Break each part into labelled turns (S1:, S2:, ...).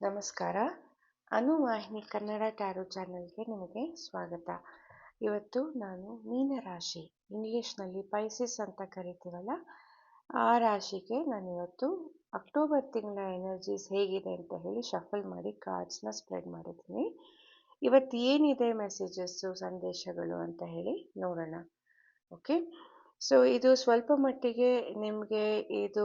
S1: ನಮಸ್ಕಾರ. ಅನುವಾಹಿನಿ ಕನ್ನಡ ಟ್ಯಾರೋ ಚಾನಲ್ಗೆ ನಿಮಗೆ ಸ್ವಾಗತ. ಇವತ್ತು ನಾನು ಮೀನರಾಶಿ ಇಂಗ್ಲಿಷ್ನಲ್ಲಿ ಪೈಸಿಸ್ ಅಂತ ಕರಿತೀವಲ್ಲ, ಆ ರಾಶಿಗೆ ನಾನು ಇವತ್ತು ಅಕ್ಟೋಬರ್ ತಿಂಗಳ ಎನರ್ಜೀಸ್ ಹೇಗಿದೆ ಅಂತ ಹೇಳಿ ಶಫಲ್ ಮಾಡಿ ಕಾರ್ಡ್ಸ್ನ ಸ್ಪ್ರೆಡ್ ಮಾಡಿದ್ದೀನಿ. ಇವತ್ತು ಏನಿದೆ ಮೆಸೇಜಸ್ಸು ಸಂದೇಶಗಳು ಅಂತ ಹೇಳಿ ನೋಡೋಣ. ಓಕೆ ಸೊ ಇದು ಸ್ವಲ್ಪ ಮಟ್ಟಿಗೆ ನಿಮಗೆ ಇದು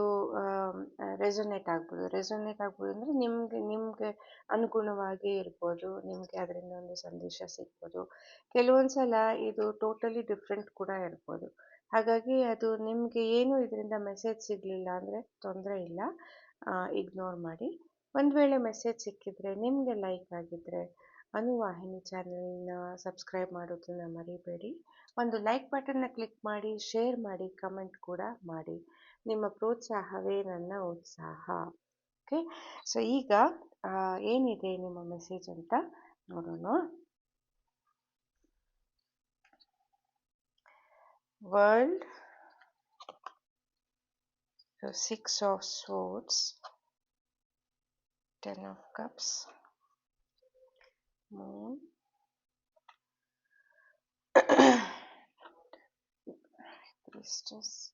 S1: ರೆಸೊನೇಟ್ ಆಗ್ಬೋದು. ರೆಸೊನೇಟ್ ಆಗ್ಬೋದು ಅಂದರೆ ನಿಮಗೆ ನಿಮಗೆ ಅನುಗುಣವಾಗಿ ಇರ್ಬೋದು. ನಿಮಗೆ ಅದರಿಂದ ಒಂದು ಸಂದೇಶ ಸಿಗ್ಬೋದು. ಕೆಲವೊಂದು ಸಲ ಇದು ಟೋಟಲಿ ಡಿಫ್ರೆಂಟ್ ಕೂಡ ಇರ್ಬೋದು. ಹಾಗಾಗಿ ಅದು ನಿಮಗೆ ಏನು ಇದರಿಂದ ಮೆಸೇಜ್ ಸಿಗಲಿಲ್ಲ ಅಂದರೆ ತೊಂದರೆ ಇಲ್ಲ. ಇಗ್ನೋರ್ ಮಾಡಿ. ಒಂದು ವೇಳೆ ಮೆಸೇಜ್ ಸಿಕ್ಕಿದ್ರೆ, ನಿಮಗೆ ಲೈಕ್ ಆಗಿದ್ದರೆ ಅನುವಾಹಿನಿ ಚಾನಲ್ನ ಸಬ್ಸ್ಕ್ರೈಬ್ ಮಾಡೋದನ್ನ ಮರಿಬೇಡಿ. ಒಂದು ಲೈಕ್ ಬಟನ್ನ ಕ್ಲಿಕ್ ಮಾಡಿ ಶೇರ್ ಮಾಡಿ ಕಮೆಂಟ್ ಕೂಡ ಮಾಡಿ. ನಿಮ್ಮ ಪ್ರೋತ್ಸಾಹವೇ ನನ್ನ ಉತ್ಸಾಹ. ಓಕೆ ಸೊ ಈಗ ಏನಿದೆ ನಿಮ್ಮ ಮೆಸೇಜ್ ಅಂತ ನೋಡೋಣ. World six of swords ten of cups moon priestess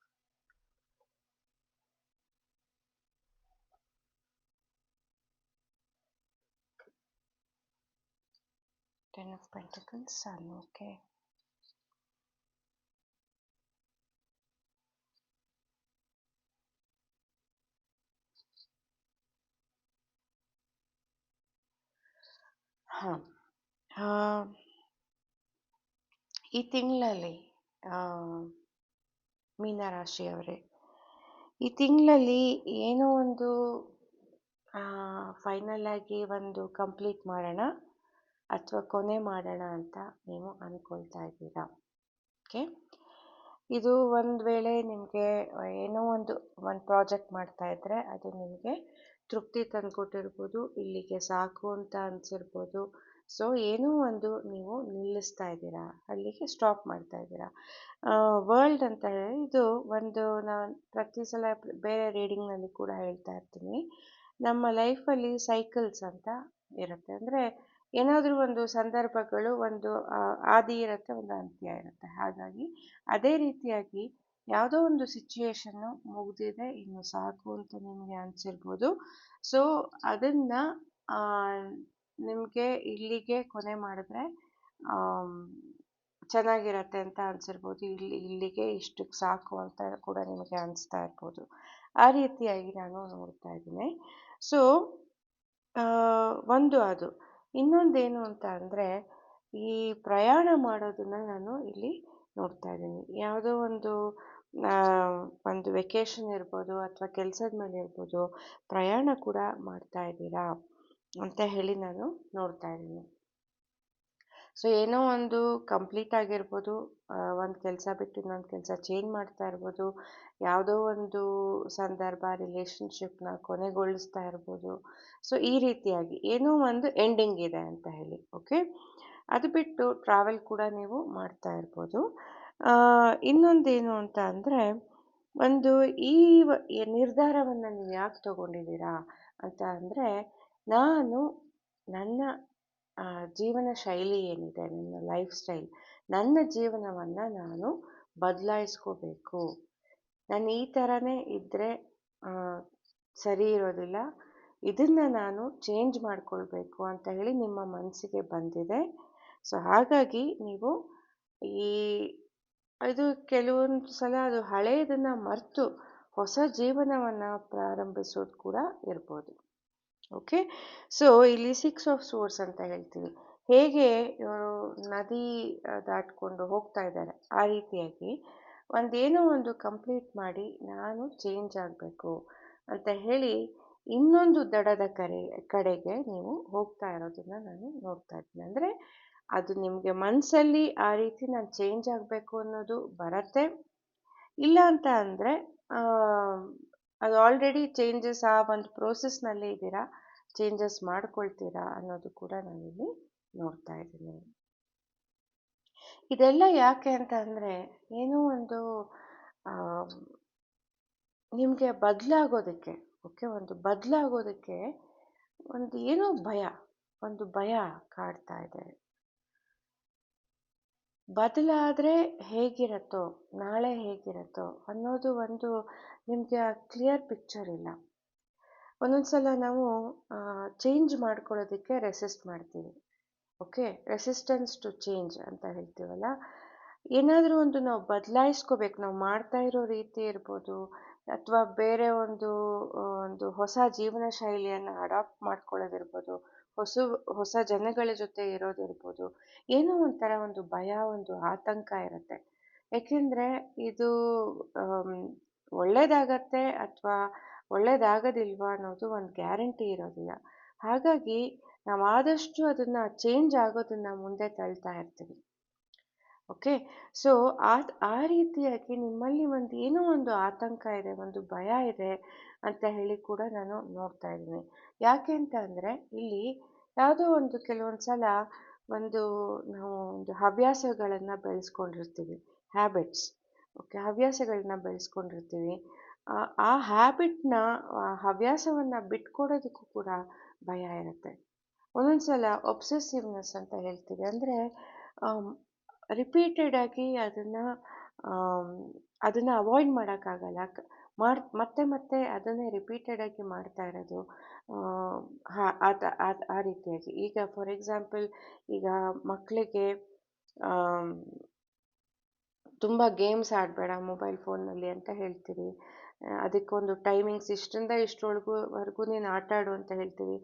S1: ten of pentacles sun okay ಹಾಂ ಈ ತಿಂಗಳಲ್ಲಿ ಮೀನರಾಶಿಯವರೇ. ಈ ತಿಂಗಳಲ್ಲಿ ಏನೋ ಒಂದು ಫೈನಲ್ ಆಗಿ ಒಂದು ಕಂಪ್ಲೀಟ್ ಮಾಡೋಣ ಅಥವಾ ಕೊನೆ ಮಾಡೋಣ ಅಂತ ನೀವು ಅಂದ್ಕೊಳ್ತಾ ಇದ್ದೀರಾ? ಓಕೆ ಇದು ಒಂದು ವೇಳೆ ನಿಮಗೆ ಏನೋ ಒಂದು ಒಂದು ಪ್ರಾಜೆಕ್ಟ್ ಮಾಡ್ತಾ ಇದ್ದರೆ ಅದು ನಿಮಗೆ ತೃಪ್ತಿ ತಂದುಕೊಟ್ಟಿರ್ಬೋದು, ಇಲ್ಲಿಗೆ ಸಾಕು ಅಂತ ಅನಿಸಿರ್ಬೋದು ಸೊ ಏನೋ ಒಂದು ನೀವು ನಿಲ್ಲಿಸ್ತಾ ಇದ್ದೀರಾ, ಅಲ್ಲಿಗೆ ಸ್ಟಾಪ್ ಮಾಡ್ತಾ ಇದ್ದೀರಾ. ವರ್ಲ್ಡ್ ಅಂತ ಹೇಳಿ ಇದು ಒಂದು ನಾನು ಪ್ರತಿ ಸಲ ಬೇರೆ ರೀಡಿಂಗ್ನಲ್ಲಿ ಕೂಡ ಹೇಳ್ತಾ ಇರ್ತೀನಿ. ನಮ್ಮ ಲೈಫಲ್ಲಿ ಸೈಕಲ್ಸ್ ಅಂತ ಇರುತ್ತೆ. ಅಂದರೆ ಏನಾದರೂ ಒಂದು ಸಂದರ್ಭಗಳು ಒಂದು ಆದಿ ಇರುತ್ತೆ, ಒಂದು ಅಂತ್ಯ ಇರುತ್ತೆ. ಹಾಗಾಗಿ ಅದೇ ರೀತಿಯಾಗಿ ಯಾವುದೋ ಒಂದು ಸಿಚುಯೇಷನ್ನು ಮುಗಿದಿದೆ, ಇನ್ನು ಸಾಕು ಅಂತ ನಿಮಗೆ ಅನಿಸಿರ್ಬೋದು. ಸೊ ಅದನ್ನು ನಿಮಗೆ ಇಲ್ಲಿಗೆ ಕೊನೆ ಮಾಡಿದ್ರೆ ಚೆನ್ನಾಗಿರತ್ತೆ ಅಂತ ಅನ್ಸಿರ್ಬೋದು. ಇಲ್ಲಿ, ಇಲ್ಲಿಗೆ ಇಷ್ಟಕ್ಕೆ ಸಾಕು ಅಂತ ಕೂಡ ನಿಮಗೆ ಅನಿಸ್ತಾ ಇರ್ಬೋದು. ಆ ರೀತಿಯಾಗಿ ನಾನು ನೋಡ್ತಾ ಇದ್ದೀನಿ. ಸೊ ಒಂದು ಅದು. ಇನ್ನೊಂದೇನು ಅಂತ ಅಂದರೆ, ಈ ಪ್ರಯಾಣ ಮಾಡೋದನ್ನು ನಾನು ಇಲ್ಲಿ ನೋಡ್ತಾ ಇದ್ದೀನಿ. ಯಾವುದೋ ಒಂದು ಒಂದು ವೆಕೇಷನ್ ಇರ್ಬೋದು ಅಥವಾ ಕೆಲಸದ ಮೇಲೆ ಇರ್ಬೋದು ಪ್ರಯಾಣ ಕೂಡ ಮಾಡ್ತಾ ಇದ್ದೀರಾ? ಅಂತ ಹೇಳಿ ನಾನು ನೋಡ್ತಾ ಇದ್ದೀನಿ. ಸೊ ಏನೋ ಒಂದು ಕಂಪ್ಲೀಟ್ ಆಗಿರ್ಬೋದು ಒಂದು ಕೆಲಸ ಬಿಟ್ಟು ಇನ್ನೊಂದು ಕೆಲಸ ಚೇಂಜ್ ಮಾಡ್ತಾ ಇರ್ಬೋದು, ಯಾವುದೋ ಒಂದು ಸಂದರ್ಭ ರಿಲೇಷನ್ಶಿಪ್ನ ಕೊನೆಗೊಳಿಸ್ತಾ ಇರ್ಬೋದು. ಸೊ ಈ ರೀತಿಯಾಗಿ ಏನೋ ಒಂದು ಎಂಡಿಂಗ್ ಇದೆ ಅಂತ ಹೇಳಿ ಓಕೆ ಅದು ಬಿಟ್ಟು ಟ್ರಾವೆಲ್ ಕೂಡ ನೀವು ಮಾಡ್ತಾ ಇರ್ಬೋದು. ಇನ್ನೊಂದೇನು ಅಂತ ಅಂದರೆ, ಒಂದು ಈ ನಿರ್ಧಾರವನ್ನು ನೀವು ಯಾಕೆ ತಗೊಂಡಿದ್ದೀರಾ ಅಂತ ಅಂದರೆ ನಾನು ನನ್ನ ಜೀವನ ಶೈಲಿ ಏನಿದೆ, ನನ್ನ ಲೈಫ್ ಸ್ಟೈಲ್, ನನ್ನ ಜೀವನವನ್ನು ನಾನು ಬದಲಾಯಿಸ್ಕೋಬೇಕು. ನಾನು ಈ ಥರನೇ ಇದ್ದರೆ ಸರಿ ಇರೋದಿಲ್ಲ. ಇದನ್ನು ನಾನು ಚೇಂಜ್ ಮಾಡ್ಕೊಳ್ಬೇಕು ಅಂತ ಹೇಳಿ ನಿಮ್ಮ ಮನಸ್ಸಿಗೆ ಬಂದಿದೆ. ಸೊ ಹಾಗಾಗಿ ನೀವು ಈ, ಇದು ಕೆಲವೊಂದು ಸಲ ಅದು ಹಳೆಯದನ್ನು ಮರೆತು ಹೊಸ ಜೀವನವನ್ನು ಪ್ರಾರಂಭಿಸೋದು ಕೂಡ ಇರ್ಬೋದು. ಓಕೆ ಸೊ ಇಲ್ಲಿ ಸಿಕ್ಸ್ ಆಫ್ ಸೋರ್ಸ್ ಅಂತ ಹೇಳ್ತೀವಿ ಹೇಗೆ ಇವರು ನದಿ ದಾಟ್ಕೊಂಡು ಹೋಗ್ತಾ ಇದ್ದಾರೆ ಆ ರೀತಿಯಾಗಿ ಒಂದೇನೋ ಒಂದು ಕಂಪ್ಲೀಟ್ ಮಾಡಿ ನಾನು ಚೇಂಜ್ ಆಗಬೇಕು ಅಂತ ಹೇಳಿ ಇನ್ನೊಂದು ದಡದ ಕರೆ ಕಡೆಗೆ ನೀವು ಹೋಗ್ತಾ ಇರೋದನ್ನ ನಾನು ನೋಡ್ತಾ ಇದ್ದೀನಿ ಅಂದರೆ ಅದು ನಿಮಗೆ ಮನಸ್ಸಲ್ಲಿ ಆ ರೀತಿ ನಾನು ಚೇಂಜ್ ಆಗಬೇಕು ಅನ್ನೋದು ಬರತ್ತೆ ಇಲ್ಲ ಅಂತ ಅಂದರೆ ಅದು ಆಲ್ರೆಡಿ ಚೇಂಜಸ್ ಆ ಒಂದು ಪ್ರೋಸೆಸ್ನಲ್ಲಿ ಇದ್ದೀರಾ ಚೇಂಜಸ್ ಮಾಡ್ಕೊಳ್ತೀರಾ ಅನ್ನೋದು ಕೂಡ ನಾನಿಲ್ಲಿ ನೋಡ್ತಾ ಇದ್ದೀನಿ. ಇದೆಲ್ಲ ಯಾಕೆ ಅಂತ ಅಂದರೆ, ಏನೋ ಒಂದು ನಿಮಗೆ ಬದಲಾಗೋದಕ್ಕೆ, ಓಕೆ, ಒಂದು ಬದಲಾಗೋದಕ್ಕೆ ಒಂದು ಏನೋ ಭಯ, ಒಂದು ಭಯ ಕಾಡ್ತಾ ಇದೆ. ಬದಲಾದರೆ ಹೇಗಿರತ್ತೋ, ನಾಳೆ ಹೇಗಿರತ್ತೋ ಅನ್ನೋದು ಒಂದು ನಿಮಗೆ ಆ ಕ್ಲಿಯರ್ ಪಿಕ್ಚರ್ ಇಲ್ಲ. ಒಂದೊಂದು ಸಲ ನಾವು ಚೇಂಜ್ ಮಾಡ್ಕೊಳ್ಳೋದಕ್ಕೆ ರೆಸಿಸ್ಟ್ ಮಾಡ್ತೀವಿ. ಓಕೆ ರೆಸಿಸ್ಟೆನ್ಸ್ ಟು ಚೇಂಜ್ ಅಂತ ಹೇಳ್ತೀವಲ್ಲ? ಏನಾದರೂ ಒಂದು ನಾವು ಬದಲಾಯಿಸ್ಕೋಬೇಕು. ನಾವು ಮಾಡ್ತಾ ಇರೋ ರೀತಿ ಇರ್ಬೋದು. ಅಥವಾ ಬೇರೆ ಒಂದು ಒಂದು ಹೊಸ ಜೀವನ ಶೈಲಿಯನ್ನು ಅಡಾಪ್ಟ್ ಮಾಡ್ಕೊಳ್ಳೋದಿರ್ಬೋದು. ಹೊಸ ಹೊಸ ಜನಗಳ ಜೊತೆ ಇರೋದಿರ್ಬೋದು. ಏನೋ ಒಂಥರ ಒಂದು ಭಯ, ಒಂದು ಆತಂಕ ಇರುತ್ತೆ. ಏಕೆಂದರೆ ಇದು ಒಳ್ಳೆಯದಾಗತ್ತೆ ಅಥವಾ ಒಳ್ಳೇದಾಗೋದಿಲ್ವಾ ಅನ್ನೋದು ಒಂದು ಗ್ಯಾರಂಟಿ ಇರೋದಿಲ್ಲ. ಹಾಗಾಗಿ ನಾವು ಆದಷ್ಟು ಅದನ್ನು ಚೇಂಜ್ ಆಗೋದನ್ನು ಮುಂದೆ ತಳ್ತಾ ಇರ್ತೀವಿ. ಓಕೆ ಸೊ ಆ ಆ ರೀತಿಯಾಗಿ ನಿಮ್ಮಲ್ಲಿ ಒಂದು ಏನೋ ಒಂದು ಆತಂಕ ಇದೆ, ಒಂದು ಭಯ ಇದೆ ಅಂತ ಹೇಳಿ ಕೂಡ ನಾನು ನೋಡ್ತಾ ಇದ್ದೀನಿ. ಯಾಕೆ ಅಂತ ಅಂದರೆ, ಇಲ್ಲಿ ಯಾವುದೋ ಒಂದು ಕೆಲವೊಂದು ಸಲ ಒಂದು ನಾವು ಒಂದು ಹವ್ಯಾಸಗಳನ್ನು ಬೆಳೆಸ್ಕೊಂಡಿರ್ತೀವಿ. Habits okay ಹವ್ಯಾಸಗಳನ್ನ ಬೆಳೆಸ್ಕೊಂಡಿರ್ತೀವಿ. ಆ ಹ್ಯಾಬಿಟ್ನ ಹವ್ಯಾಸವನ್ನು ಬಿಟ್ಕೊಡೋದಕ್ಕೂ ಕೂಡ ಭಯ ಇರುತ್ತೆ. ಒಂದೊಂದು ಸಲ ಒಬ್ಸೆಸಿವ್ನೆಸ್ ಅಂತ ಹೇಳ್ತೀವಿ. ಅಂದರೆ ರಿಪೀಟೆಡ್ ಆಗಿ ಅದನ್ನು ಅದನ್ನು ಅವಾಯ್ಡ್ ಮಾಡೋಕ್ಕಾಗಲ್ಲ. ಮಾಡ್, ಮತ್ತೆ ಮತ್ತೆ ಅದನ್ನೇ ರಿಪೀಟೆಡ್ ಆಗಿ ಮಾಡ್ತಾ ಇರೋದು ಆ ರೀತಿಯಾಗಿ. ಈಗ ಫಾರ್ ಎಕ್ಸಾಂಪಲ್ ಈಗ ಮಕ್ಕಳಿಗೆ ತುಂಬ ಗೇಮ್ಸ್ ಆಡಬೇಡ ಮೊಬೈಲ್ ಫೋನಲ್ಲಿ ಅಂತ ಹೇಳ್ತೀವಿ. ಅದಕ್ಕೊಂದು ಟೈಮಿಂಗ್ಸ್ ಇಷ್ಟರಿಂದ ಇಷ್ಟರೊಳಗೂ, ವರೆಗೂ ನೀನು ಆಟ ಆಡು ಅಂತ ಹೇಳ್ತೀವಿ.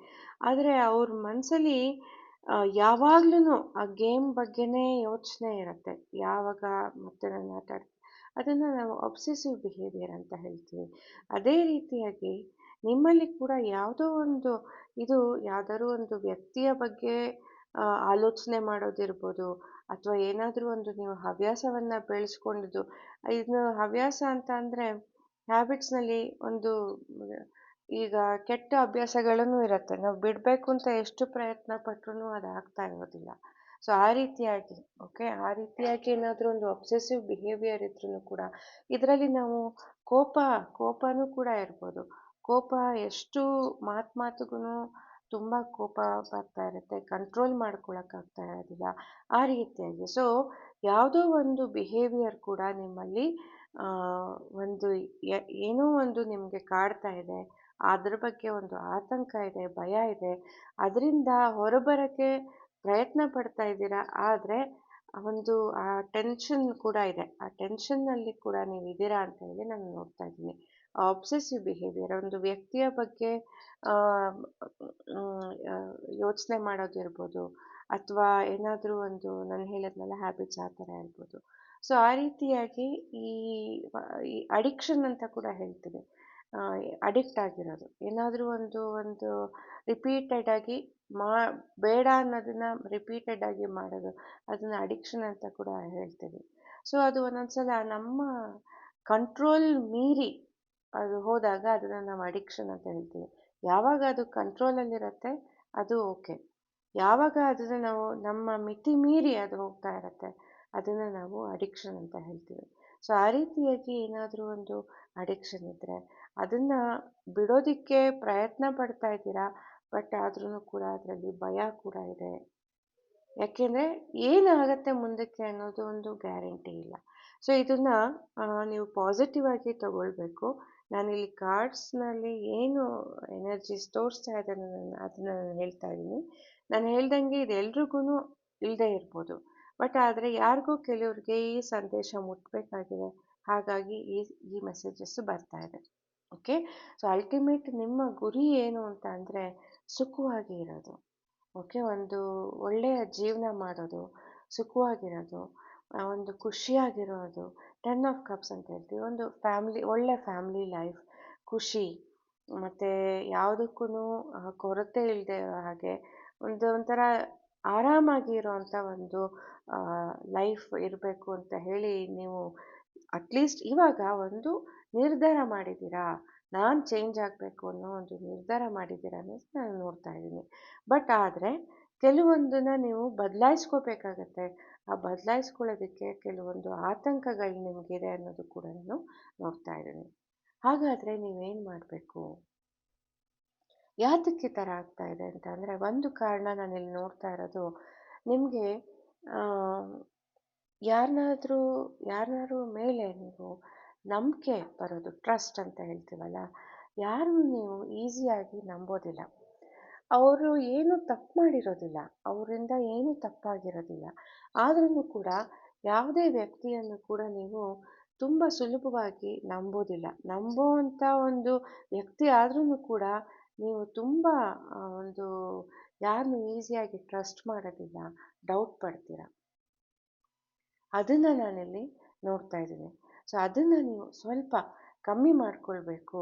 S1: ಆದರೆ ಅವ್ರ ಮನಸ್ಸಲ್ಲಿ ಯಾವಾಗ್ಲೂ ಆ ಗೇಮ್ ಬಗ್ಗೆನೇ ಯೋಚನೆ ಇರುತ್ತೆ. ಯಾವಾಗ ಮತ್ತೆ ನಾನು ಆಟ ಅದನ್ನು ನಾವು ಅಬ್ಸೆಸಿವ್ ಬಿಹೇವಿಯರ್ ಅಂತ ಹೇಳ್ತೀವಿ. ಅದೇ ರೀತಿಯಾಗಿ ನಿಮ್ಮಲ್ಲಿ ಕೂಡ ಯಾವುದೋ ಒಂದು, ಇದು ಯಾವ್ದಾದ್ರು ಒಂದು ವ್ಯಕ್ತಿಯ ಬಗ್ಗೆ ಆಲೋಚನೆ ಮಾಡೋದಿರ್ಬೋದು, ಅಥವಾ ಏನಾದರೂ ಒಂದು ನೀವು ಹವ್ಯಾಸವನ್ನು ಬೆಳೆಸ್ಕೊಂಡಿದ್ದು ಇದನ್ನು ಹವ್ಯಾಸ ಅಂತ ಅಂದರೆ ಹ್ಯಾಬಿಟ್ಸ್ನಲ್ಲಿ ಒಂದು ಈಗ ಕೆಟ್ಟ ಅಭ್ಯಾಸಗಳನ್ನು ಇರುತ್ತೆ. ನಾವು ಬಿಡಬೇಕು ಅಂತ ಎಷ್ಟು ಪ್ರಯತ್ನ ಪಟ್ರೂ ಅದು ಆಗ್ತಾ ಇರೋದಿಲ್ಲ. ಸೊ ಆ ರೀತಿಯಾಗಿ ಓಕೆ ಆ ರೀತಿಯಾಗಿ ಏನಾದರೂ ಒಂದು ಅಬ್ಸೆಸಿವ್ ಬಿಹೇವಿಯರ್ ಇದ್ರೂ ಕೂಡ, ಇದರಲ್ಲಿ ನಾವು ಕೋಪ, ಕೋಪನೂ ಕೂಡ ಇರ್ಬೋದು. ಕೋಪ ಎಷ್ಟು ಮಾತು ಮಾತುಗೂ ತುಂಬ ಕೋಪ ಬರ್ತಾ ಇರುತ್ತೆ. ಕಂಟ್ರೋಲ್ ಮಾಡ್ಕೊಳಕ್ಕಾಗ್ತಾ ಇರೋದಿಲ್ಲ. ಆ ರೀತಿಯಾಗಿ. ಸೊ ಯಾವುದೋ ಒಂದು ಬಿಹೇವಿಯರ್ ಕೂಡ ನಿಮ್ಮಲ್ಲಿ ಒಂದು ಏನೋ ಒಂದು ನಿಮಗೆ ಕಾಡ್ತಾ ಇದೆ, ಅದ್ರ ಬಗ್ಗೆ ಒಂದು ಆತಂಕ ಇದೆ, ಭಯ ಇದೆ, ಅದರಿಂದ ಹೊರಬರೋಕ್ಕೆ ಪ್ರಯತ್ನ ಪಡ್ತಾ ಇದ್ದೀರಾ? ಆದರೆ ಒಂದು, ಆ ಟೆನ್ಷನ್ ಕೂಡ ಇದೆ, ಆ ಟೆನ್ಷನ್ನಲ್ಲಿ ಕೂಡ ನೀವು ಇದ್ದೀರಾ ಅಂತ ಹೇಳಿ ನಾನು ನೋಡ್ತಾ ಇದ್ದೀನಿ. ಆಬ್ಸೆಸಿವ್ ಬಿಹೇವಿಯರ್ ಒಂದು ವ್ಯಕ್ತಿಯ ಬಗ್ಗೆ ಯೋಚನೆ ಮಾಡೋದಿರ್ಬೋದು, ಅಥವಾ ಏನಾದರೂ ಒಂದು, ನಾನು ಹೇಳಿದ್ನಲ್ಲ ಹ್ಯಾಬಿಟ್ಸ್ ಆ ಥರ ಇರ್ಬೋದು. ಸೊ ಆ ರೀತಿಯಾಗಿ ಈ ಈ ಅಡಿಕ್ಷನ್ ಅಂತ ಕೂಡ ಹೇಳ್ತೀವಿ ಅಡಿಕ್ಟ್ ಆಗಿರೋದು. ಏನಾದರೂ ಒಂದು ಒಂದು ರಿಪೀಟೆಡ್ ಆಗಿ ಮಾ, ಬೇಡ ಅನ್ನೋದನ್ನು ರಿಪೀಟೆಡ್ ಆಗಿ ಮಾಡೋದು. ಅದನ್ನು ಅಡಿಕ್ಷನ್ ಅಂತ ಕೂಡ ಹೇಳ್ತೀವಿ ಸೊ ಅದು ಒಂದೊಂದು ಸಲ ನಮ್ಮ ಕಂಟ್ರೋಲ್ ಮೀರಿ ಅದು ಹೋದಾಗ ಅದನ್ನು ನಾವು ಅಡಿಕ್ಷನ್ ಅಂತ ಹೇಳ್ತೀವಿ. ಯಾವಾಗ ಅದು ಕಂಟ್ರೋಲಲ್ಲಿರುತ್ತೆ ಅದು ಓಕೆ ಯಾವಾಗ ಅದನ್ನು ನಾವು ನಮ್ಮ ಮಿತಿ ಮೀರಿ ಅದು ಹೋಗ್ತಾ ಇರುತ್ತೆ ಅದನ್ನು ನಾವು ಅಡಿಕ್ಷನ್ ಅಂತ ಹೇಳ್ತೀವಿ. ಸೊ ಆ ರೀತಿಯಾಗಿ ಏನಾದರೂ ಒಂದು ಅಡಿಕ್ಷನ್ ಇದ್ದರೆ ಅದನ್ನು ಬಿಡೋದಕ್ಕೆ ಪ್ರಯತ್ನ ಪಡ್ತಾ ಇದ್ದೀರಾ? ಬಟ್ ಆದ್ರೂ ಕೂಡ ಅದರಲ್ಲಿ ಭಯ ಕೂಡ ಇದೆ. ಯಾಕೆಂದರೆ ಏನಾಗತ್ತೆ ಮುಂದಕ್ಕೆ ಅನ್ನೋದು ಒಂದು ಗ್ಯಾರಂಟಿ ಇಲ್ಲ. ಸೊ ಇದನ್ನು ನೀವು ಪಾಸಿಟಿವ್ ಆಗಿ ತಗೊಳ್ಬೇಕು. ನಾನಿಲ್ಲಿ ಕಾರ್ಡ್ಸ್ನಲ್ಲಿ ಏನು ಎನರ್ಜಿ ತೋರಿಸ್ತಾ ಇದೆ ನಾನು ಅದನ್ನು ನಾನು ಹೇಳ್ತಾ ಇದ್ದೀನಿ. ನಾನು ಹೇಳ್ದಂಗೆ ಇದೆಲ್ರಿಗೂ ಇಲ್ಲದೆ ಇರ್ಬೋದು. ಬಟ್ ಆದರೆ ಯಾರಿಗೂ ಕೆಲವ್ರಿಗೆ ಈ ಸಂದೇಶ ಮುಟ್ಟಬೇಕಾಗಿದೆ ಹಾಗಾಗಿ ಈ ಈ ಮೆಸೇಜಸ್ಸು ಬರ್ತಾ ಇದೆ. ಓಕೆ ಸೊ ಅಲ್ಟಿಮೇಟ್ ನಿಮ್ಮ ಗುರಿ ಏನು ಅಂತ ಅಂದರೆ ಸುಖವಾಗಿ ಇರೋದು. ಓಕೆ ಒಂದು ಒಳ್ಳೆಯ ಜೀವನ ಮಾಡೋದು, ಸುಖವಾಗಿರೋದು ಒಂದು ಖುಷಿಯಾಗಿರೋದು ಟೆನ್ ಆಫ್ ಕಪ್ಸ್ ಅಂತ ಹೇಳ್ತೀವಿ. ಒಂದು ಫ್ಯಾಮ್ಲಿ ಒಳ್ಳೆ ಫ್ಯಾಮ್ಲಿ ಲೈಫ್ ಖುಷಿ, ಮತ್ತು ಯಾವುದಕ್ಕೂ ಕೊರತೆ ಇಲ್ಲದೆ ಹಾಗೆ ಒಂದು ಒಂಥರ ಆರಾಮಾಗಿ ಇರೋವಂಥ ಒಂದು ಲೈಫ್ ಇರಬೇಕು ಅಂತ ಹೇಳಿ ನೀವು ಅಟ್ಲೀಸ್ಟ್ ಇವಾಗ ಒಂದು ನಿರ್ಧಾರ ಮಾಡಿದ್ದೀರಾ? ನಾನು ಚೇಂಜ್ ಆಗಬೇಕು ಅನ್ನೋ ಒಂದು ನಿರ್ಧಾರ ಮಾಡಿದ್ದೀರಾ ಅನ್ನೋದು ನಾನು ನೋಡ್ತಾ ಇದ್ದೀನಿ. ಬಟ್ ಆದರೆ ಕೆಲವೊಂದನ್ನು ನೀವು ಬದಲಾಯಿಸ್ಕೋಬೇಕಾಗತ್ತೆ. ಆ ಬದಲಾಯಿಸ್ಕೊಳ್ಳೋದಕ್ಕೆ ಕೆಲವೊಂದು ಆತಂಕಗಳು ನಿಮಗಿದೆ ಅನ್ನೋದು ಕೂಡ ನಾನು ನೋಡ್ತಾ ಇದ್ದೀನಿ. ಹಾಗಾದರೆ ನೀವೇನು ಮಾಡಬೇಕು? ಯಾತಕ್ಕೆ ಥರ ಆಗ್ತಾ ಇದೆ ಅಂತ ಅಂದರೆ ಒಂದು ಕಾರಣ ನಾನಿಲ್ಲಿ ನೋಡ್ತಾ ಇರೋದು, ನಿಮಗೆ ಯಾರನ್ನಾದರೂ, ಯಾರನ್ನಾದ್ರೂ ಮೇಲೆ ನೀವು ನಂಬಿಕೆ ಬರೋದು ಟ್ರಸ್ಟ್ ಅಂತ ಹೇಳ್ತೀವಲ್ಲ ಯಾರನ್ನು ನೀವು ಈಸಿಯಾಗಿ ನಂಬೋದಿಲ್ಲ. ಅವರು ಏನು ತಪ್ಪು ಮಾಡಿರೋದಿಲ್ಲ, ಅವರಿಂದ ಏನು ತಪ್ಪಾಗಿರೋದಿಲ್ಲ ಆದ್ರೂ ಕೂಡ ಯಾವುದೇ ವ್ಯಕ್ತಿಯನ್ನು ಕೂಡ ನೀವು ತುಂಬ ಸುಲಭವಾಗಿ ನಂಬೋದಿಲ್ಲ. ನಂಬುವಂಥ ಒಂದು ವ್ಯಕ್ತಿ ಆದ್ರೂ ಕೂಡ ನೀವು ತುಂಬ ಒಂದು ಯಾರನ್ನೂ ಈಸಿಯಾಗಿ ಟ್ರಸ್ಟ್ ಮಾಡೋದಿಲ್ಲ ಡೌಟ್ ಪಡ್ತೀರ? ಅದನ್ನು ನಾನಿಲ್ಲಿ ನೋಡ್ತಾ ಇದ್ದೀನಿ. ಸೊ ಅದನ್ನು ನೀವು ಸ್ವಲ್ಪ ಕಮ್ಮಿ ಮಾಡಿಕೊಳ್ಬೇಕು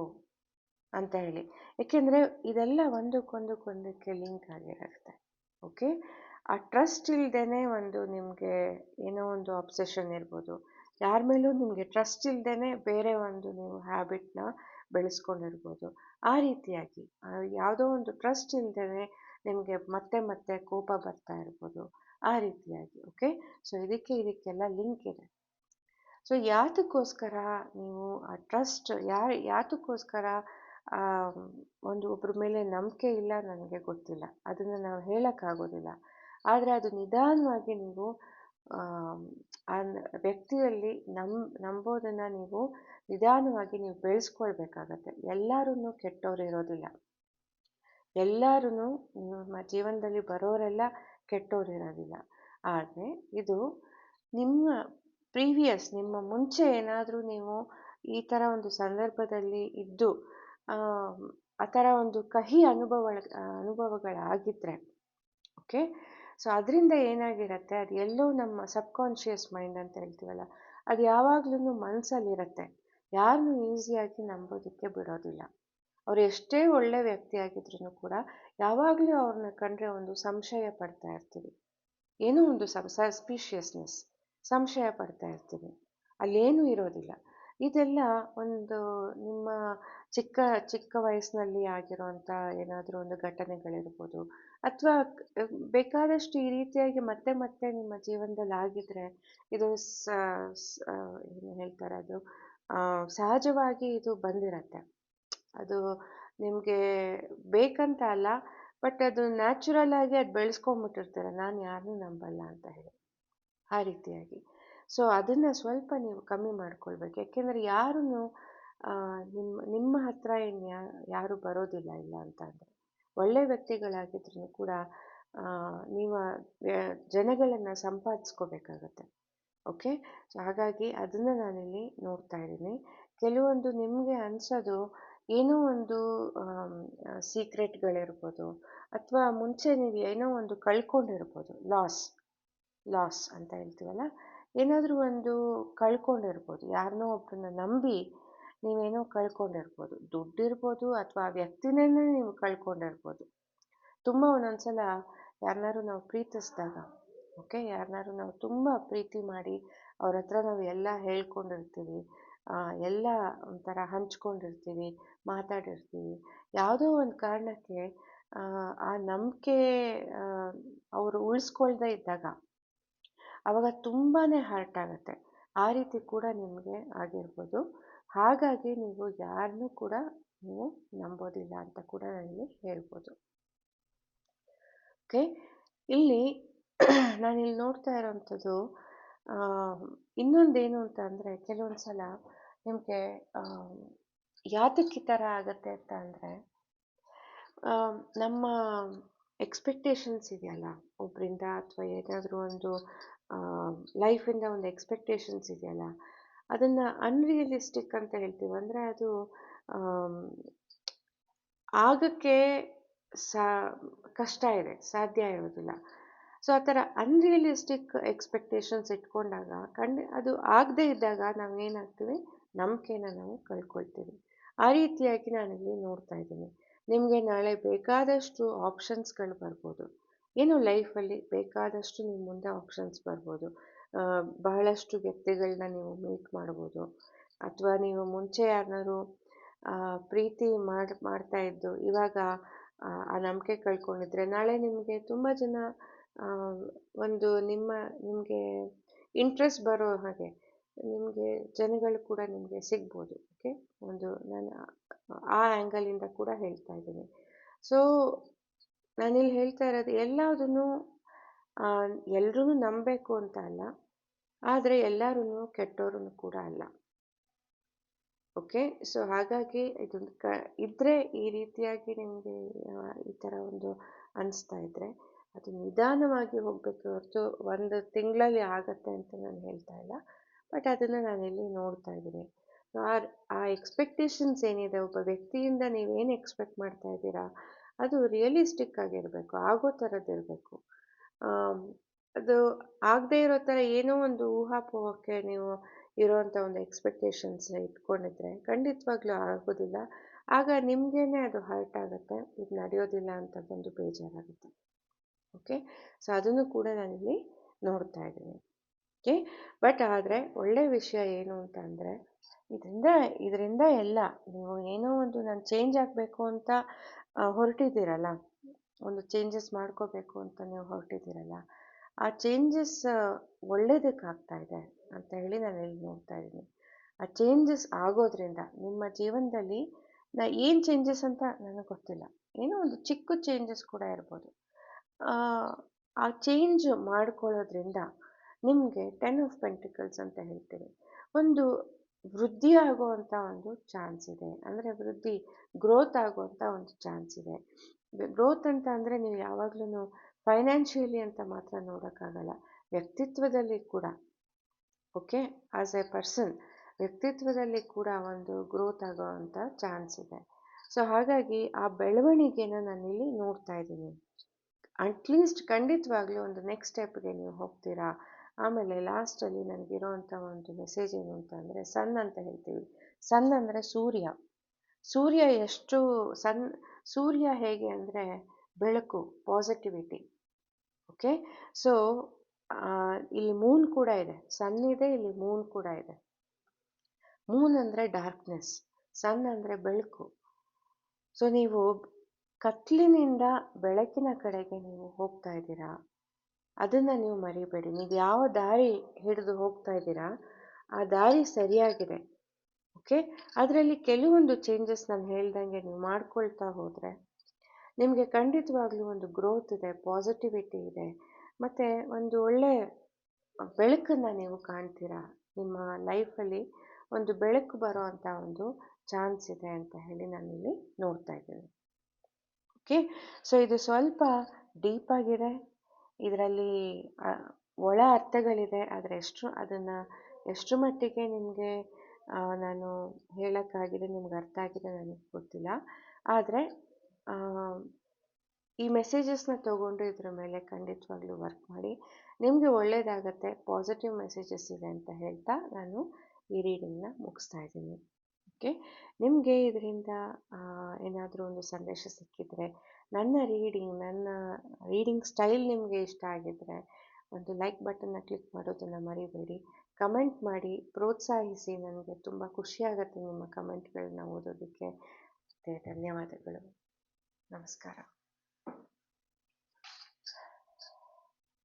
S1: ಅಂತ ಹೇಳಿ. ಏಕೆಂದರೆ ಇದೆಲ್ಲ ಒಂದಕ್ಕೊಂದಕ್ಕೊಂದಕ್ಕೆ ಲಿಂಕ್ ಆಗಿರುತ್ತೆ ಓಕೆ ಆ ಟ್ರಸ್ಟ್ ಇಲ್ಲದೇ ಒಂದು ನಿಮಗೆ ಏನೋ ಒಂದು ಅಬ್ಸೆಷನ್ ಇರ್ಬೋದು. ಯಾರ ಮೇಲೂ ನಿಮಗೆ ಟ್ರಸ್ಟ್ ಇಲ್ಲದೇ ಬೇರೆ ಒಂದು ನೀವು ಹ್ಯಾಬಿಟ್ನ ಬೆಳೆಸ್ಕೊಂಡಿರ್ಬೋದು. ಆ ರೀತಿಯಾಗಿ ಯಾವುದೋ ಒಂದು ಟ್ರಸ್ಟ್ ಇಲ್ಲದೇ ನಿಮಗೆ ಮತ್ತೆ ಮತ್ತೆ ಕೋಪ ಬರ್ತಾ ಇರ್ಬೋದು, ಆ ರೀತಿಯಾಗಿ ಓಕೆ ಸೊ ಇದಕ್ಕೆ ಇದಕ್ಕೆಲ್ಲ ಲಿಂಕ್ ಇದೆ. ಸೊ ಯಾತಕ್ಕೋಸ್ಕರ ನೀವು ಆ ಟ್ರಸ್ಟ್ ಯಾ ಯಾತಕ್ಕೋಸ್ಕರ ಒಂದು ಒಬ್ಬರ ಮೇಲೆ ನಂಬಿಕೆ ಇಲ್ಲ ನನಗೆ ಗೊತ್ತಿಲ್ಲ. ಅದನ್ನು ನಾವು ಹೇಳೋಕ್ಕಾಗೋದಿಲ್ಲ. ಆದರೆ ಅದು ನಿಧಾನವಾಗಿ ನೀವು, ಆ ವ್ಯಕ್ತಿಯಲ್ಲಿ ನಂಬ ನಂಬೋದನ್ನು ನೀವು ನಿಧಾನವಾಗಿ ನೀವು ಬೆಳೆಸ್ಕೊಳ್ಬೇಕಾಗತ್ತೆ. ಎಲ್ಲರೂ ಕೆಟ್ಟವ್ರು ಇರೋದಿಲ್ಲ. ಎಲ್ಲರೂ ನಿಮ್ಮ ಜೀವನದಲ್ಲಿ ಬರೋರೆಲ್ಲ ಕೆಟ್ಟವ್ರು ಇರೋದಿಲ್ಲ. ಆದರೆ ಇದು ನಿಮ್ಮ ಪ್ರೀವಿಯಸ್, ನಿಮ್ಮ ಮುಂಚೆ ಏನಾದರೂ ನೀವು ಈ ಥರ ಒಂದು ಸಂದರ್ಭದಲ್ಲಿ ಇದ್ದು, ಆ ಥರ ಒಂದು ಕಹಿ ಅನುಭವ ಅನುಭವಗಳಾಗಿದ್ದರೆ ಓಕೆ? ಸೊ, ಅದರಿಂದ ಏನಾಗಿರುತ್ತೆ? ಅದು ಎಲ್ಲೋ ನಮ್ಮ ಸಬ್ಕಾನ್ಷಿಯಸ್ ಮೈಂಡ್ ಅಂತ ಹೇಳ್ತೀವಲ್ಲ, ಅದು ಯಾವಾಗ್ಲೂ ಮನಸ್ಸಲ್ಲಿರುತ್ತೆ ಯಾರನ್ನೂ ಈಸಿಯಾಗಿ ನಂಬೋದಕ್ಕೆ ಬಿಡೋದಿಲ್ಲ. ಅವ್ರು ಎಷ್ಟೇ ಒಳ್ಳೆ ವ್ಯಕ್ತಿ ಆಗಿದ್ರೂ ಕೂಡ ಯಾವಾಗಲೂ ಅವ್ರನ್ನ ಕಂಡ್ರೆ ಒಂದು ಸಂಶಯ ಪಡ್ತಾ ಇರ್ತೀವಿ. ಏನೋ ಒಂದು ಸಸ್ಪಿಷಿಯಸ್ನೆಸ್ ಸಂಶಯ ಪಡ್ತಾ ಇರ್ತೀವಿ. ಅಲ್ಲೇನೂ ಇರೋದಿಲ್ಲ. ಇದೆಲ್ಲ ಒಂದು ನಿಮ್ಮ ಚಿಕ್ಕ ಚಿಕ್ಕ ವಯಸ್ಸಿನಲ್ಲಿ ಆಗಿರುವಂಥ ಏನಾದರೂ ಒಂದು ಘಟನೆಗಳಿರ್ಬೋದು ಅಥವಾ ಬೇಕಾದಷ್ಟು ಈ ರೀತಿಯಾಗಿ ಮತ್ತೆ ಮತ್ತೆ ನಿಮ್ಮ ಜೀವನದಲ್ಲಿ ಆಗಿದ್ರೆ ಇದು ಸ, ಏನು ಹೇಳ್ತಾರೆ ಅದು ಸಹಜವಾಗಿ ಇದು ಬಂದಿರತ್ತೆ. ಅದು ನಿಮಗೆ ಬೇಕಂತ ಅಲ್ಲ, ಬಟ್ ಅದು ನ್ಯಾಚುರಲ್ ಆಗಿ ಅದು ಬೆಳೆಸ್ಕೊಂಡ್ಬಿಟ್ಟಿರ್ತೀರ ನಾನು ಯಾರನ್ನೂ ನಂಬಲ್ಲ ಅಂತ ಹೇಳಿ. ಆ ರೀತಿಯಾಗಿ. ಸೊ, ಅದನ್ನು ಸ್ವಲ್ಪ ನೀವು ಕಮ್ಮಿ ಮಾಡ್ಕೊಳ್ಬೇಕು. ಯಾಕೆಂದರೆ ಯಾರೂ ನಿಮ್ಮ ನಿಮ್ಮ ಹತ್ರ ಇನ್ನು ಯಾರೂ ಬರೋದಿಲ್ಲ, ಇಲ್ಲ ಅಂತ ಒಳ್ಳೆ ವ್ಯಕ್ತಿಗಳಾಗಿದ್ರೂ ಕೂಡ ನೀವು ಜನಗಳನ್ನು ಸಂಪಾದಿಸ್ಕೋಬೇಕಾಗತ್ತೆ. ಓಕೆ? ಸೊ, ಹಾಗಾಗಿ ಅದನ್ನು ನಾನಿಲ್ಲಿ ನೋಡ್ತಾ ಇದ್ದೀನಿ. ಕೆಲವೊಂದು ನಿಮಗೆ ಅನಿಸೋದು ಏನೋ ಒಂದು ಸೀಕ್ರೆಟ್ಗಳಿರ್ಬೋದು ಅಥವಾ ಮುಂಚೆ ನೀವು ಏನೋ ಒಂದು ಕಳ್ಕೊಂಡಿರ್ಬೋದು, ಲಾಸ್ ಲಾಸ್ ಅಂತ ಹೇಳ್ತೀವಲ್ಲ? ಏನಾದರೂ ಒಂದು ಕಳ್ಕೊಂಡಿರ್ಬೋದು ಯಾರನ್ನೋ ಒಬ್ಬರನ್ನ ನಂಬಿ ನೀವೇನೋ ಕಳ್ಕೊಂಡಿರ್ಬೋದು, ದುಡ್ಡಿರ್ಬೋದು ಅಥವಾ ಆ ವ್ಯಕ್ತಿನೇ ನೀವು ಕಳ್ಕೊಂಡಿರ್ಬೋದು. ತುಂಬ ಒಂದೊಂದು ಸಲ ಯಾರನ್ನಾರು ನಾವು ಪ್ರೀತಿಸಿದಾಗ ಓಕೆ ಯಾರನ್ನಾರು ನಾವು ತುಂಬ ಪ್ರೀತಿ ಮಾಡಿ ಅವ್ರ ಹತ್ರ ನಾವು ಎಲ್ಲ ಹೇಳ್ಕೊಂಡಿರ್ತೀವಿ ಎಲ್ಲ ಒಂಥರ ಹಂಚ್ಕೊಂಡಿರ್ತೀವಿ, ಮಾತಾಡಿರ್ತೀವಿ. ಯಾವುದೋ ಒಂದು ಕಾರಣಕ್ಕೆ, ಆ ನಂಬಿಕೆ ಅವರು ಉಳಿಸ್ಕೊಳ್ದೇ ಇದ್ದಾಗ ಅವಾಗ ತುಂಬಾ ಹರ್ಟ್ ಆಗುತ್ತೆ. ಆ ರೀತಿ ಕೂಡ ನಿಮಗೆ ಆಗಿರ್ಬೋದು. ಹಾಗಾಗಿ ನೀವು ಯಾರನ್ನೂ ಕೂಡ ನೀವು ನಂಬೋದಿಲ್ಲ ಅಂತ ಕೂಡ ನಾನಿಲ್ಲಿ ಹೇಳ್ಬೋದು. ಓಕೆ, ಇಲ್ಲಿ ನಾನಿಲ್ಲಿ ನೋಡ್ತಾ ಇರೋವಂಥದ್ದು ಇನ್ನೊಂದೇನು ಅಂತ ಅಂದರೆ ಕೆಲವೊಂದು ಸಲ ನಿಮಗೆ ಯಾತಕ್ಕೆ ಈ ಥರ ಆಗುತ್ತೆ ಅಂತ ಅಂದರೆ ನಮ್ಮ ಎಕ್ಸ್ಪೆಕ್ಟೇಷನ್ಸ್ ಇದೆಯಲ್ಲ ಒಬ್ಬರಿಂದ ಅಥವಾ ಏನಾದರೂ ಒಂದು ಲೈಫಿಂದ ಒಂದು ಎಕ್ಸ್ಪೆಕ್ಟೇಷನ್ಸ್ ಇದೆಯಲ್ಲ, ಅದನ್ನು ಅನ್ರಿಯಲಿಸ್ಟಿಕ್ ಅಂತ ಹೇಳ್ತೀವಿ. ಅಂದರೆ ಅದು ಆಗಕ್ಕೆ ಸಾ, ಕಷ್ಟ ಇದೆ, ಸಾಧ್ಯ ಇರೋದಿಲ್ಲ. ಸೊ ಆ ಥರ ಅನ್ರಿಯಲಿಸ್ಟಿಕ್ ಎಕ್ಸ್ಪೆಕ್ಟೇಷನ್ಸ್ ಇಟ್ಕೊಂಡಾಗ ಕಂಡು ಅದು ಆಗದೇ ಇದ್ದಾಗ ನಾವು ಏನಾಗ್ತೀವಿ ನಂಬಿಕೆನ ನಾವು ಕಳ್ಕೊಳ್ತೀವಿ. ಆ ರೀತಿಯಾಗಿ ನಾನಿಲ್ಲಿ ನೋಡ್ತಾ ಇದ್ದೀನಿ. ನಿಮಗೆ ನಾಳೆ ಬೇಕಾದಷ್ಟು ಆಪ್ಷನ್ಸ್ಗಳು ಬರ್ಬೋದು. ಏನು ಲೈಫಲ್ಲಿ ಬೇಕಾದಷ್ಟು ನಿಮ್ಮ ಮುಂದೆ ಆಪ್ಷನ್ಸ್ ಬರ್ಬೋದು. ಬಹಳಷ್ಟು ವ್ಯಕ್ತಿಗಳನ್ನ ನೀವು ಮೀಟ್ ಮಾಡ್ಬೋದು. ಅಥವಾ ನೀವು ಮುಂಚೆ ಯಾರನ್ನಾರು ಪ್ರೀತಿ ಮಾಡಿ, ಮಾಡ್ತಾ ಇದ್ದು ಇವಾಗ ಆ ನಂಬಿಕೆ ಕಳ್ಕೊಂಡಿದ್ರೆ ನಾಳೆ ನಿಮಗೆ ತುಂಬ ಜನ ಒಂದು ನಿಮ್ಮ, ನಿಮಗೆ ಇಂಟ್ರೆಸ್ಟ್ ಬರೋ ಹಾಗೆ ನಿಮಗೆ ಜನಗಳು ಕೂಡ ನಿಮಗೆ ಸಿಗ್ಬೋದು ಓಕೆ ಒಂದು ನಾನು ಆ ಆ್ಯಂಗಲಿಂದ ಕೂಡ ಹೇಳ್ತಾ ಇದ್ದೀನಿ. ಸೊ ನಾನಿಲ್ಲಿ ಹೇಳ್ತಾ ಇರೋದು ಎಲ್ಲದನ್ನು ಎಲ್ರೂ ನಂಬಬೇಕು ಅಂತ ಅಲ್ಲ, ಆದರೆ ಎಲ್ಲರೂ ಕೆಟ್ಟವರು ಕೂಡ ಅಲ್ಲ ಓಕೆ ಸೊ ಹಾಗಾಗಿ ಇದೊಂದು ಕ ಇದ್ದರೆ ಈ ರೀತಿಯಾಗಿ ನಿಮಗೆ ಈ ಥರ ಒಂದು ಅನಿಸ್ತಾ ಇದ್ದರೆ ಅದು ನಿಧಾನವಾಗಿ ಹೋಗಬೇಕು ಹೊರತು ಒಂದು ತಿಂಗಳಲ್ಲಿ ಆಗತ್ತೆ ಅಂತ ನಾನು ಹೇಳ್ತಾ ಇಲ್ಲ. ಬಟ್ ಅದನ್ನು ನಾನಿಲ್ಲಿ ನೋಡ್ತಾ ಇದ್ದೀನಿ. ಆರ್, ಆ ಎಕ್ಸ್ಪೆಕ್ಟೇಷನ್ಸ್ ಏನಿದೆ? ಒಬ್ಬ ವ್ಯಕ್ತಿಯಿಂದ ನೀವೇನು ಎಕ್ಸ್ಪೆಕ್ಟ್ ಮಾಡ್ತಾ ಇದ್ದೀರಾ? ಅದು ರಿಯಲಿಸ್ಟಿಕ್ ಆಗಿರಬೇಕು, ಆಗೋ ಥರದ್ದಿರಬೇಕು ಅದು ಆಗದೇ ಇರೋ ಥರ ಏನೋ ಒಂದು ಊಹಾಪೋಹಕ್ಕೆ ನೀವು ಇರೋವಂಥ ಒಂದು ಎಕ್ಸ್ಪೆಕ್ಟೇಷನ್ಸ್ ಇಟ್ಕೊಂಡಿದ್ರೆ ಖಂಡಿತವಾಗ್ಲೂ ಆಗೋದಿಲ್ಲ. ಆಗ ನಿಮಗೇನೆ ಅದು ಹರ್ಟ್ ಆಗುತ್ತೆ. ಇದು ನಡೆಯೋದಿಲ್ಲ ಅಂತ ಬಂದು ಬೇಜಾರಾಗುತ್ತೆ. ಓಕೆ? ಸೊ ಅದನ್ನು ಕೂಡ ನಾನಿಲ್ಲಿ ನೋಡ್ತಾ ಇದ್ದೀನಿ. ಓಕೆ? ಬಟ್ ಆದರೆ ಒಳ್ಳೆ ವಿಷಯ ಏನು ಅಂತ ಅಂದರೆ, ಇದರಿಂದ ಇದರಿಂದ ಎಲ್ಲ ನೀವು ಏನೋ ಒಂದು ನಾನು ಚೇಂಜ್ ಆಗಬೇಕು ಅಂತ ಹೊರಟಿದ್ದೀರಲ್ಲ, ಒಂದು ಚೇಂಜಸ್ ಮಾಡ್ಕೋಬೇಕು ಅಂತ ನೀವು ಹೊರಟಿದ್ದೀರಲ್ಲ, ಆ ಚೇಂಜಸ್ ಒಳ್ಳೇದಕ್ಕಾಗ್ತಾ ಇದೆ ಅಂತ ಹೇಳಿ ನಾನು ಇಲ್ಲಿ ನೋಡ್ತಾ ಇದ್ದೀನಿ. ಆ ಚೇಂಜಸ್ ಆಗೋದ್ರಿಂದ ನಿಮ್ಮ ಜೀವನದಲ್ಲಿ ನಾ ಏನು ಚೇಂಜಸ್ ಅಂತ ನನಗೆ ಗೊತ್ತಿಲ್ಲ. ಏನೋ ಒಂದು ಚಿಕ್ಕ ಚೇಂಜಸ್ ಕೂಡ ಇರ್ಬೋದು. ಆ ಚೇಂಜ್ ಮಾಡ್ಕೊಳ್ಳೋದ್ರಿಂದ ನಿಮಗೆ ಟೆನ್ ಆಫ್ ಪೆಂಟಿಕಲ್ಸ್ ಅಂತ ಹೇಳ್ತೀವಿ. ಒಂದು ವೃದ್ಧಿ ಆಗುವಂಥ ಒಂದು ಚಾನ್ಸ್ ಇದೆ. ಅಂದರೆ ವೃದ್ಧಿ ಗ್ರೋತ್ ಆಗುವಂಥ ಒಂದು ಚಾನ್ಸ್ ಇದೆ. ಗ್ರೋತ್ ಅಂತ ಅಂದರೆ ನೀವು ಯಾವಾಗಲೂ ಫೈನಾನ್ಷಿಯಲಿ ಅಂತ ಮಾತ್ರ ನೋಡೋಕ್ಕಾಗಲ್ಲ. ವ್ಯಕ್ತಿತ್ವದಲ್ಲಿ ಕೂಡ ಓಕೆ ಆಸ್ ಎ ಪರ್ಸನ್ ವ್ಯಕ್ತಿತ್ವದಲ್ಲಿ ಕೂಡ ಒಂದು ಗ್ರೋತ್ ಆಗೋವಂಥ ಚಾನ್ಸ್ ಇದೆ. ಸೊ ಹಾಗಾಗಿ ಆ ಬೆಳವಣಿಗೆನ ನಾನಿಲ್ಲಿ ನೋಡ್ತಾ ಇದ್ದೀನಿ. ಅಟ್ಲೀಸ್ಟ್ ಖಂಡಿತವಾಗ್ಲೂ ಒಂದು ನೆಕ್ಸ್ಟ್ ಸ್ಟೆಪ್ಗೆ ನೀವು ಹೋಗ್ತೀರಾ? ಆಮೇಲೆ ಲಾಸ್ಟಲ್ಲಿ ನನಗಿರೋವಂಥ ಒಂದು ಮೆಸೇಜ್ ಏನು ಅಂತ ಅಂದರೆ, ಸನ್ ಅಂತ ಹೇಳ್ತೀವಿ. ಸನ್ ಅಂದರೆ ಸೂರ್ಯ. ಸೂರ್ಯ ಎಷ್ಟು ಸನ್, ಸೂರ್ಯ ಹೇಗೆ ಅಂದರೆ ಬೆಳಕು ಪಾಸಿಟಿವಿಟಿ ಓಕೆ ಸೊ ಇಲ್ಲಿ ಮೂನ್ ಕೂಡ ಇದೆ. ಸನ್ ಇದೆ, ಇಲ್ಲಿ ಮೂನ್ ಕೂಡ ಇದೆ. ಮೂನ್ ಅಂದರೆ ಡಾರ್ಕ್ನೆಸ್ ಸನ್ ಅಂದರೆ ಬೆಳಕು. ಸೊ ನೀವು ಕತ್ಲಿನಿಂದ ಬೆಳಕಿನ ಕಡೆಗೆ ನೀವು ಹೋಗ್ತಾ ಇದ್ದೀರಾ? ಅದನ್ನು ನೀವು ಮರಿಬೇಡಿ. ನೀವು ಯಾವ ದಾರಿ ಹಿಡಿದು ಹೋಗ್ತಾ ಇದ್ದೀರಾ? ಆ ದಾರಿ ಸರಿಯಾಗಿದೆ ಓಕೆ ಅದರಲ್ಲಿ ಕೆಲವೊಂದು ಚೇಂಜಸ್ ನಾನು ಹೇಳ್ದಂಗೆ ನೀವು ಮಾಡ್ಕೊಳ್ತಾ ಹೋದರೆ, ನಿಮಗೆ ಖಂಡಿತವಾಗ್ಲೂ ಒಂದು ಗ್ರೋತ್ ಇದೆ ಪಾಸಿಟಿವಿಟಿ ಇದೆ, ಮತ್ತು ಒಂದು ಒಳ್ಳೆ ಬೆಳಕನ್ನು ನೀವು ಕಾಣ್ತೀರಾ? ನಿಮ್ಮ ಲೈಫಲ್ಲಿ ಒಂದು ಬೆಳಕು ಬರೋ ಅಂಥ ಒಂದು ಚಾನ್ಸ್ ಇದೆ ಅಂತ ಹೇಳಿ ನಾನಿಲ್ಲಿ ನೋಡ್ತಾ ಇದ್ದೀನಿ. ಓಕೆ. ಸೊ, ಇದು ಸ್ವಲ್ಪ ಡೀಪಾಗಿದೆ ಇದರಲ್ಲಿ ಒಳ ಅರ್ಥಗಳಿದೆ, ಆದರೆ ಎಷ್ಟು ಅದನ್ನು ಎಷ್ಟು ಮಟ್ಟಿಗೆ ನಿಮಗೆ ನಾನು ಹೇಳೋಕ್ಕಾಗಿದೆ, ನಿಮ್ಗೆ ಅರ್ಥ ಆಗಿದೆ ನನಗೆ ಗೊತ್ತಿಲ್ಲ. ಆದರೆ ಈ ಮೆಸೇಜಸ್ನ ತಗೊಂಡು ಇದ್ರ ಮೇಲೆ ಖಂಡಿತವಾಗ್ಲೂ ವರ್ಕ್ ಮಾಡಿ. ನಿಮಗೆ ಒಳ್ಳೆಯದಾಗತ್ತೆ ಪಾಸಿಟಿವ್ ಮೆಸೇಜಸ್ ಇದೆ ಅಂತ ಹೇಳ್ತಾ ನಾನು ಈ ರೀಡಿಂಗ್ನ ಮುಗಿಸ್ತಾ ಇದ್ದೀನಿ. ಓಕೆ ನಿಮಗೆ ಇದರಿಂದ ಏನಾದರೂ ಒಂದು ಸಂದೇಶ ಸಿಕ್ಕಿದರೆ, ನನ್ನ ರೀಡಿಂಗ್ ನನ್ನ ರೀಡಿಂಗ್ ಸ್ಟೈಲ್ ನಿಮಗೆ ಇಷ್ಟ ಆಗಿದ್ದರೆ ಒಂದು ಲೈಕ್ ಬಟನ್ನ ಕ್ಲಿಕ್ ಮಾಡೋದನ್ನು ಮರಿಬೇಡಿ. ಕಮೆಂಟ್ ಮಾಡಿ, ಪ್ರೋತ್ಸಾಹಿಸಿ. ನನಗೆ ತುಂಬ ಖುಷಿಯಾಗತ್ತೆ ನಿಮ್ಮ ಕಮೆಂಟ್ಗಳನ್ನ ಓದೋದಕ್ಕೆ. ಧನ್ಯವಾದಗಳು. ನಮಸ್ಕಾರ.